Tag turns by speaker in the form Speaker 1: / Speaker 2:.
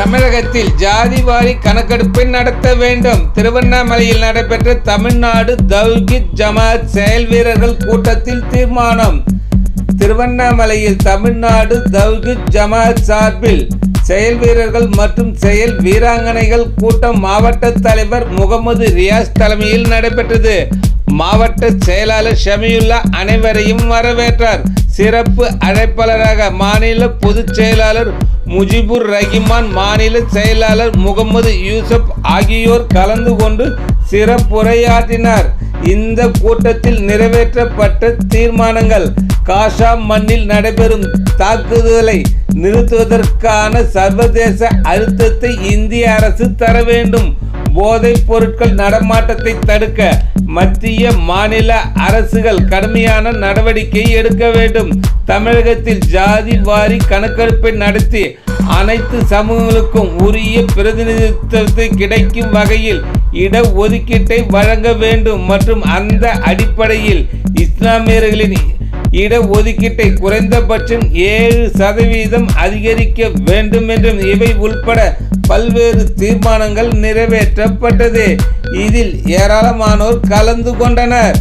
Speaker 1: தமிழகத்தில் ஜாதி வாரி கணக்கெடுப்பை நடத்த வேண்டும். திருவண்ணாமலையில் நடைபெற்ற தமிழ்நாடு தவ்ஹீத் ஜமாத் செயல் வீரர்கள் கூட்டத்தில் தீர்மானம். திருவண்ணாமலையில் தமிழ்நாடு தவ்ஹீத் ஜமாத் சார்பில் செயல் வீரர்கள் மற்றும் செயல் வீராங்கனைகள் கூட்டம் மாவட்ட தலைவர் முகமது ரியாஸ் தலைமையில் நடைபெற்றது. மாவட்ட செயலாளர் ஷமியுல்லா அனைவரையும் வரவேற்றார். சிறப்பு அழைப்பாளராக மாநில பொதுச் செயலாளர் முஜிபுர் ரஹிமான் மாநில செயலாளர் முகமது யூசப் ஆகியோர் கலந்து கொண்டு சிறப்புரையாற்றினார். இந்த கூட்டத்தில் நிறைவேற்றப்பட்ட தீர்மானங்கள் காஷா மண்ணில் நடைபெறும் தாக்குதலை நிறுத்துவதற்கான சர்வதேச அழுத்தத்தை இந்திய அரசு தர வேண்டும். போதைப் பொருட்கள் நடமாட்டத்தை தடுக்க மத்திய மாநில அரசுகள் கடுமையான நடவடிக்கை எடுக்க வேண்டும். தமிழகத்தில் ஜாதி வாரி கணக்கெடுப்பை நடத்தி அனைத்து சமூகங்களுக்கும் உரிய பிரதிநிதித்துவத்தை கிடைக்கும் வகையில் இட ஒதுக்கீட்டை வழங்க வேண்டும் மற்றும் அந்த அடிப்படையில் இஸ்லாமியர்களின் இட ஒதுக்கீட்டை குறைந்தபட்சம் ஏழு சதவீதம் அதிகரிக்க வேண்டும் என்றும் இவை உள்பட பல்வேறு தீர்மானங்கள் நிறைவேற்றப்பட்டது. இதில் ஏராளமானோர் கலந்து கொண்டனர்.